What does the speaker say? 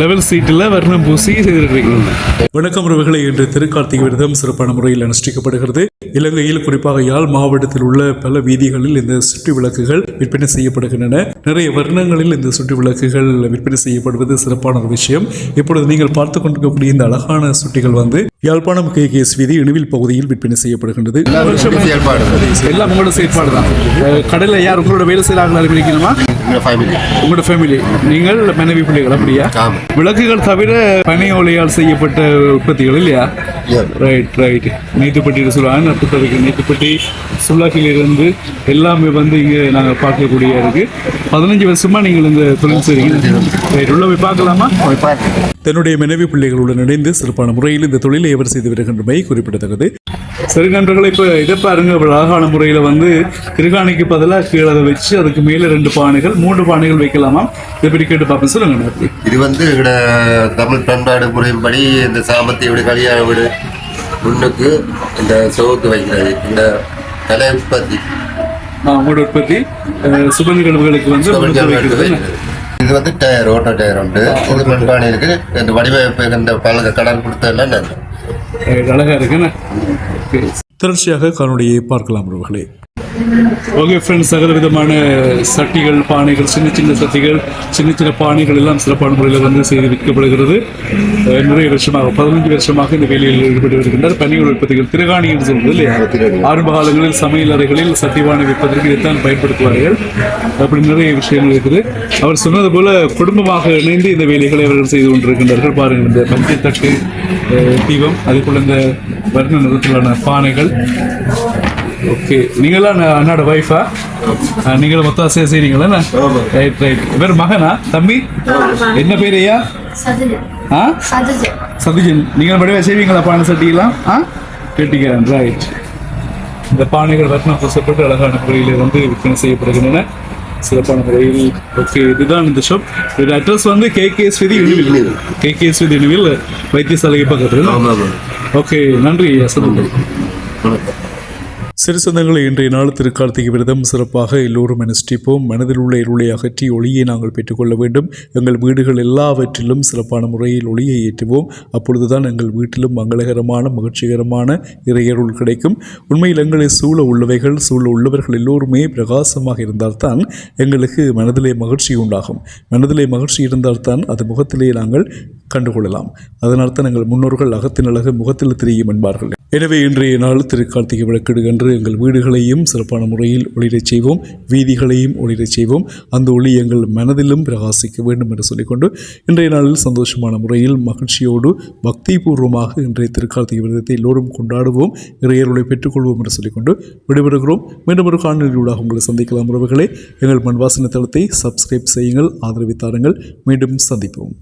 Level சீட்டில் வர்ணம் பூசி வணக்கம் உறவுகளை இன்று திருக்கார்த்திகை விரதம் சிறப்பான முறையில் அனுஷ்டிக்கப்படுகிறது. இலங்கையில் குறிப்பாக யாழ் மாவட்டத்தில் உள்ள பல வீதிகளில் இந்த சுற்றி விளக்குகள் விற்பனை செய்யப்படுகின்றன. நிறைய வர்ணங்களில் இந்த சுற்றி விளக்குகள் விற்பனை செய்யப்படுவது சிறப்பான ஒரு விஷயம். இப்பொழுது நீங்கள் பார்த்து கொண்டிருக்கக்கூடிய இந்த அழகான சுட்டிகள் வந்து யாழ்ப்பாணம் கே கேஎஸ் வீதி இணுவில் பகுதியில் விற்பனை செய்யப்படுகின்றது. எல்லாம் உங்களோட செயற்பாடு தான். கடையில் யார் உங்களோட வேலை எங்கள் ஃபேமிலி உங்களோட ஃபேமிலி நீங்கள் மனைவி பிள்ளைகள் அப்படியா. விளக்குகள் தவிர பனை ஓலையால் செய்யப்பட்ட உற்பத்திகள் இல்லையா. ரைட் ரைட் நீத்துப்பட்டி சொல்லுவாங்க நட்டுப்பட்டி நீத்துப்பட்டி சுல்லாக்கிலிருந்து எல்லாமே வந்து இங்கே நாங்கள் பார்க்கக்கூடிய இருக்கு. பதினஞ்சு வருஷமா நீங்கள் இந்த தொழில் செய்றீங்க. ரைட் உள்ள போய் பார்க்கலாமா? தன்னுடைய மனைவி பிள்ளைகளுடன் இணைந்து சிறப்பான முறையில் இந்த தொழிலை எவர் செய்து வருகின்றமை குறிப்பிடத்தக்கது. சரி நண்பர்களே இப்போ இதை பாருங்க. அழகான முறையில் வந்து திருகாணிக்கு பதிலாக கீழே வச்சு அதுக்கு மேலே ரெண்டு பானைகள் மூன்று பானைகள் வைக்கலாமா? இதை பற்றி கேட்டு பார்ப்பேன் சொல்லுங்க இது வந்து தமிழ் பண்பாடு முறையின்படி இந்த சாமத்தை வீடு கல்யாண வீடு முன்னுக்கு இந்த சோக்கு வைக்கிறது. இந்த கலை உற்பத்தி. உங்களோட உற்பத்தி. சுப நிகழ்வுகளுக்கு வந்து? இது வந்து டயர் ஓட்டோ டயர் உண்டு. இது மண்பானை இருக்கு. இந்த வடிவமைப்பு இந்த பல கடன் கொடுத்ததெல்லாம் நான் அழகாக இருக்குன்னு. தொடர்ச்சியாக காணொலியை பார்க்கலாம் அவர்களே. ஓகே ஃப்ரெண்ட்ஸ் சகல விதமான சட்டிகள் பானைகள் சின்ன சின்ன சட்டிகள் சின்ன சின்ன பானைகள் எல்லாம் சிறப்பான முறையில் வந்து செய்து விற்கப்படுகிறது. நிறைய வருஷமாக பதினஞ்சு வருஷமாக இந்த வேலையில் ஈடுபட்டு வருகின்றார் பணிகள் உற்பத்திகள் திருகாணி என்று சொல்வது இல்லையா? ஆரம்ப காலங்களில் சமையல் அறைகளில் சட்டிவானை விற்பதற்கு இதைத்தான் பயன்படுத்துவார்கள். அப்படி நிறைய விஷயங்கள் இருக்குது. அவர் சொன்னது போல குடும்பமாக இணைந்து இந்த வேலைகளை அவர்கள் செய்து கொண்டிருக்கின்றார்கள். பாருங்கள் இந்த பஞ்சை தட்டு தீபம் அதே போல இந்த வர்ண நிறத்திலான பானைகள். ஓகே நீங்களாம் அண்ணா- அண்ணாட ஒய்ஃபா நீங்களும் மொத்தம் செய்ய செய்றீங்களா ரைட் ரைட் இவர் மகனா? தம்பி? என்ன பேர் ஐயா? ஆ? சதிஜன் நீங்கள் படிவா செய்வீங்களா பானை சட்டியெல்லாம்? ஆ? கேட்டிக்கிறேன். ரைட் இந்த பானைகள் ரத்னம் பூசப்பட்டு அழகான முறையில் வந்து விற்பனை செய்யப்படுகின்றன. சிறப்பான முறையில். ஓகே இதுதான் இந்த ஷாப் இது அட்ரஸ் வந்து கே கேஎஸ் விதி இணுவில் கே விதி இணுவில் வைத்தியசாலைக்கு பக்கத்தில் ஓகே நன்றி ஐயா. சொல்லுங்கள். சிறு சொந்தங்களை இன்றைய நாள் திருக்கார்த்திகை விரதம் சிறப்பாக எல்லோரும் அனுஷ்டிப்போம் மனதில் உள்ள இருளை அகற்றி ஒளியை நாங்கள் பெற்றுக்கொள்ள வேண்டும். எங்கள் வீடுகள் எல்லாவற்றிலும் சிறப்பான முறையில் ஒளியை ஏற்றுவோம். அப்பொழுதுதான் எங்கள் வீட்டிலும் மங்களகரமான மகிழ்ச்சிகரமான இறையருள் கிடைக்கும். உண்மையில் எங்களை சூழ உள்ளவைகள் சூழ உள்ளவர்கள் எல்லோருமே பிரகாசமாக இருந்தால்தான் எங்களுக்கு மனதிலே மகிழ்ச்சி உண்டாகும். மனதிலே மகிழ்ச்சி இருந்தால்தான் அது முகத்திலே நாங்கள் கண்டுகொள்ளலாம். அதனால் தான் எங்கள் முன்னோர்கள் அகத்தின் அழகு முகத்தில் தெரியும் என்பார்கள். எனவே இன்றைய நாள் திருக்கார்த்திகை விளக்கெடு என்று எங்கள் வீடுகளையும் சிறப்பான முறையில் ஒளிரச் செய்வோம் வீதிகளையும் ஒளிரச் செய்வோம். அந்த ஒளி எங்கள் மனதிலும் பிரகாசிக்க வேண்டும் என்று சொல்லிக்கொண்டு இன்றைய நாளில் சந்தோஷமான முறையில் மகிழ்ச்சியோடு பக்திபூர்வமாக இன்றைய திருக்கார்த்திகை விரதத்தை எல்லோரும் கொண்டாடுவோம் இறையருளை பெற்றுக்கொள்வோம் என்று சொல்லிக்கொண்டு விடைபெறுகிறோம். மீண்டும் ஒரு காணொலியூடாக உங்களை சந்திக்கலாம் உறவுகளே. எங்கள் மண்வாசன தளத்தை சப்ஸ்கிரைப் செய்யுங்கள் ஆதரவு தாருங்கள். மீண்டும் சந்திப்போம்.